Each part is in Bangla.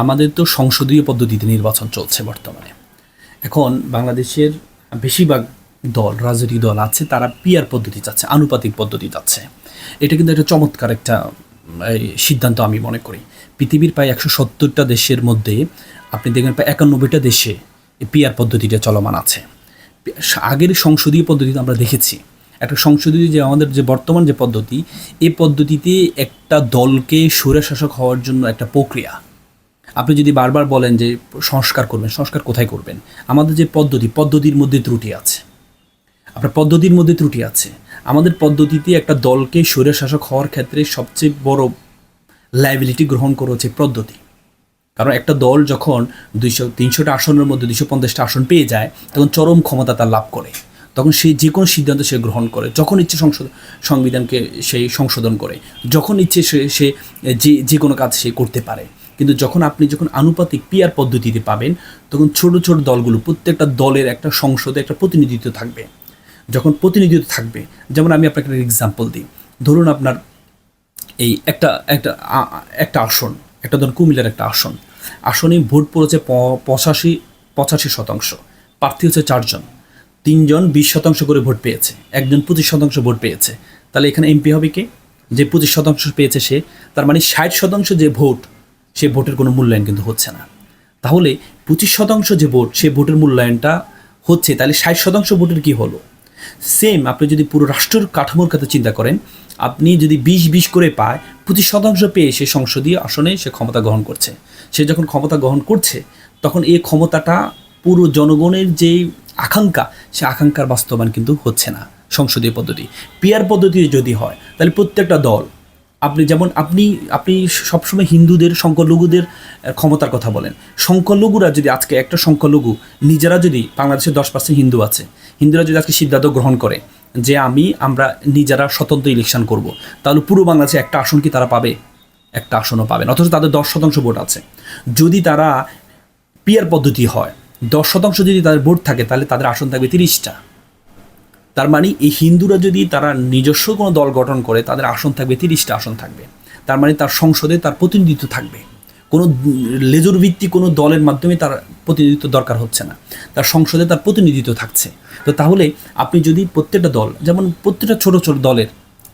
আমাদের তো সংসদীয় পদ্ধতিতে নির্বাচন চলছে বর্তমানে। এখন বাংলাদেশের বেশিরভাগ দল, রাজনৈতিক দল আছে, তারা পিয়ার পদ্ধতি চাচ্ছে, আনুপাতিক পদ্ধতি চাচ্ছে। এটা কিন্তু একটা চমৎকার একটা সিদ্ধান্ত আমি মনে করি। পৃথিবীর প্রায় একশো সত্তরটা দেশের মধ্যে আপনি দেখবেন প্রায় একানব্বইটা দেশে পিয়ার পদ্ধতিটা চলমান আছে। আগের সংসদীয় পদ্ধতিতে আমরা দেখেছি, একটা সংসদীয় যে আমাদের যে বর্তমান যে পদ্ধতি এই পদ্ধতিতে একটা দলকে স্বৈরশাসক হওয়ার জন্য একটা প্রক্রিয়া। আপনি যদি বারবার বলেন যে সংস্কার করবেন, সংস্কার কোথায় করবেন? আমাদের যে পদ্ধতি, পদ্ধতির মধ্যে ত্রুটি আছে। আপনার পদ্ধতির মধ্যে ত্রুটি আছে। আমাদের পদ্ধতিতে একটা দলকে স্বৈরশাসক হওয়ার ক্ষেত্রে সবচেয়ে বড় লাইবিলিটি গ্রহণ করা হচ্ছে পদ্ধতি। কারণ একটা দল যখন দুইশো, তিনশোটা আসনের মধ্যে, দুইশো পঞ্চাশটা আসন পেয়ে যায়, তখন চরম ক্ষমতা তার লাভ করে। তখন সে যে কোনো সিদ্ধান্ত সে গ্রহণ করে, যখন ইচ্ছে সংশোধন সংবিধানকে সেই সংশোধন করে, যখন ইচ্ছে সে সে যে যে কোনো কাজ সে করতে পারে। কিন্তু যখন আপনি যখন আনুপাতিক পিয়ার পদ্ধতিতে পাবেন, তখন ছোট ছোট দলগুলো প্রত্যেকটা দলের একটা সংসদে একটা প্রতিনিধিত্ব থাকবে। যখন প্রতিনিধিত্ব থাকবে, যেমন আমি আপনাকে একটা এক্সাম্পল দিই। ধরুন আপনার এই একটা একটা একটা আসন, একটা ধরুন কুমিল্লার একটা আসন। আসনে ভোট পড়েছে পঁচাশি পঁচাশি শতাংশ, প্রার্থী হচ্ছে চারজন। তিনজন বিশ শতাংশ করে ভোট পেয়েছে, একজন পঁচিশ শতাংশ ভোট পেয়েছে। তাহলে এখানে এমপি হবে কে? যে পঁচিশ শতাংশ পেয়েছে সে, তার মানে ষাট শতাংশ যে ভোট সে ভোটের কোনো মূল্যায়ন কিন্তু হচ্ছে না। তাহলে পঁচিশ শতাংশ যে ভোট, সে ভোটের মূল্যায়নটা হচ্ছে, তাহলে ষাট শতাংশ ভোটের কি হলো? সেম আপনি যদি পুরো রাষ্ট্রের কাঠামোর কথা চিন্তা করেন, আপনি যদি বিশ বিশ করে পায়, পঁচিশ শতাংশ পেয়ে সে সংসদীয় আসনে সে ক্ষমতা গ্রহণ করছে। সে যখন ক্ষমতা গ্রহণ করছে, তখন এই ক্ষমতাটা পুরো জনগণের যে আকাঙ্ক্ষা, সে আকাঙ্ক্ষার বাস্তবায়ন কিন্তু হচ্ছে না সংসদীয় পদ্ধতি। পিয়ার পদ্ধতি যদি হয়, তাহলে প্রত্যেকটা দল আপনি যেমন আপনি আপনি সবসময় হিন্দুদের, সংখ্যালঘুদের ক্ষমতার কথা বলেন। সংখ্যালঘুরা যদি আজকে একটা সংখ্যালঘু, নিজেরা যদি বাংলাদেশে দশ পার্সেন্ট হিন্দু আছে, হিন্দুরা যদি আজকে সিদ্ধান্ত গ্রহণ করে যে আমি, আমরা নিজেরা স্বতন্ত্র ইলেকশন করব, তাহলে পুরো বাংলাদেশে একটা আসন কি তারা পাবে? একটা আসনও পাবেন। অথচ তাদের দশ শতাংশ ভোট আছে। যদি তারা পিয়ার পদ্ধতি হয়, দশ শতাংশ যদি তাদের ভোট থাকে, তাহলে তাদের আসন থাকবে তিরিশটা। তার মানে এই হিন্দুরা যদি তারা নিজস্ব কোনো দল গঠন করে, তাদের আসন থাকবে, তিরিশটা আসন থাকবে। তার মানে তার সংসদে তার প্রতিনিধিত্ব থাকবে। কোনো লেজুর ভিত্তিক কোনো দলের মাধ্যমে তার প্রতিনিধিত্ব দরকার হচ্ছে না। তার সংসদে তার প্রতিনিধিত্ব থাকছে। তো তাহলে আপনি যদি প্রত্যেকটা দল, যেমন প্রত্যেকটা ছোট ছোট দলের,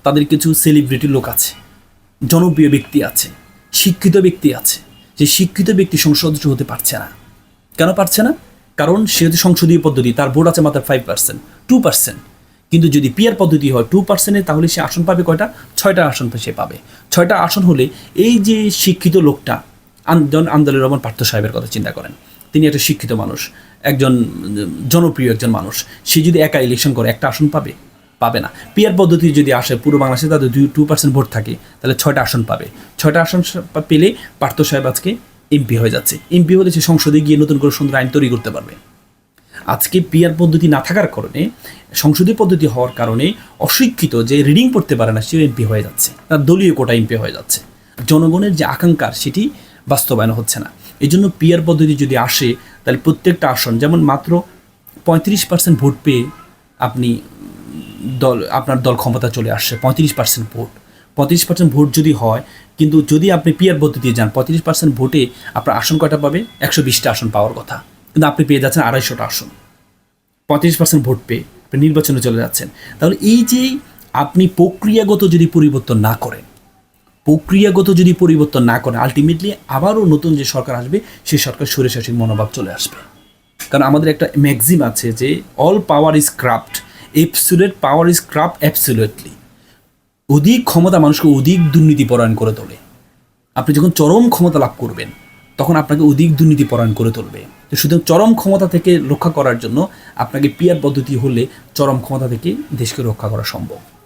তাদের কিছু সেলিব্রিটি লোক আছে, জনপ্রিয় ব্যক্তি আছে, শিক্ষিত ব্যক্তি আছে, যে শিক্ষিত ব্যক্তি সংসদ হতে পারছে না। কেন পারছে না? কারণ সে হচ্ছে সংসদীয় পদ্ধতি, তার ভোট আছে মাত্র ফাইভ পার্সেন্ট টু পার্সেন্ট কিন্তু যদি পিয়ার পদ্ধতি হয় টু পার্সেন্টে তাহলে সে আসন পাবে কয়টা? ছয়টা আসন সে পাবে। ছয়টা আসন হলে এই যে শিক্ষিত লোকটা আন্দোলন আন্দোলন রহমান পার্থ সাহেবের কথা চিন্তা করেন। তিনি একটা শিক্ষিত মানুষ, একজন, জনপ্রিয় একজন মানুষ। সে যদি একা ইলেকশন করে, একটা আসন পাবে? পাবে না। পিয়ার পদ্ধতি যদি আসে, পুরো বাংলাদেশে তাদের দুই টু পার্সেন্ট ভোট থাকে, তাহলে ছয়টা আসন পাবে। ছয়টা আসন পেলে পার্থ সাহেব আজকে এমপি হয়ে যাচ্ছে। এমপি হলে সে সংসদে গিয়ে নতুন করে সুন্দর আইন তৈরি করতে পারবে। আজকে পিয়ার পদ্ধতি না থাকার কারণে, সংসদীয় পদ্ধতি হওয়ার কারণে অশিক্ষিত যে রিডিং পড়তে পারে না সে এমপি হয়ে যাচ্ছে। তার দলীয় কোটা এমপি হয়ে যাচ্ছে। জনগণের যে আকাঙ্ক্ষার, সেটি বাস্তবায়ন হচ্ছে না। এই জন্য পিয়ার পদ্ধতি যদি আসে, তাহলে প্রত্যেকটা আসন, যেমন মাত্র পঁয়ত্রিশ পার্সেন্ট ভোট পেয়ে আপনি দল, আপনার দল ক্ষমতা চলে আসছে পঁয়ত্রিশ পার্সেন্ট ভোট। পঁয়ত্রিশ পার্সেন্ট ভোট যদি হয়, কিন্তু যদি আপনি পিয়ার পদ্ধতি যান, পঁয়ত্রিশ পার্সেন্ট ভোটে আপনার আসন কয়টা পাবে? একশো বিশটা আসন পাওয়ার কথা। কিন্তু আপনি পেয়ে যাচ্ছেন আড়াইশোটা আসন। পঁয়ত্রিশ পার্সেন্ট ভোট পেয়ে আপনি নির্বাচনে চলে যাচ্ছেন। তাহলে এই যে আপনি প্রক্রিয়াগত যদি পরিবর্তন না করেন, প্রক্রিয়াগত যদি পরিবর্তন না করেন আলটিমেটলি আবারও নতুন যে সরকার আসবে সেই সরকার সরেশাসীর মনোভাব চলে আসবে। কারণ আমাদের একটা ম্যাগজিম আছে যে all power is corrupt absolute power is corrupt absolutely অধিক ক্ষমতা মানুষকে অধিক দুর্নীতি পরায়ণ করে তোলে। আপনি যখন চরম ক্ষমতা লাভ করবেন, তখন আপনাকে অধিক দুর্নীতি পরায়ণ করে তুলবে। তো সুতরাং চরম ক্ষমতা থেকে রক্ষা করার জন্য আপনাকে পিয়ার পদ্ধতি হলে চরম ক্ষমতা থেকে দেশকে রক্ষা করা সম্ভব।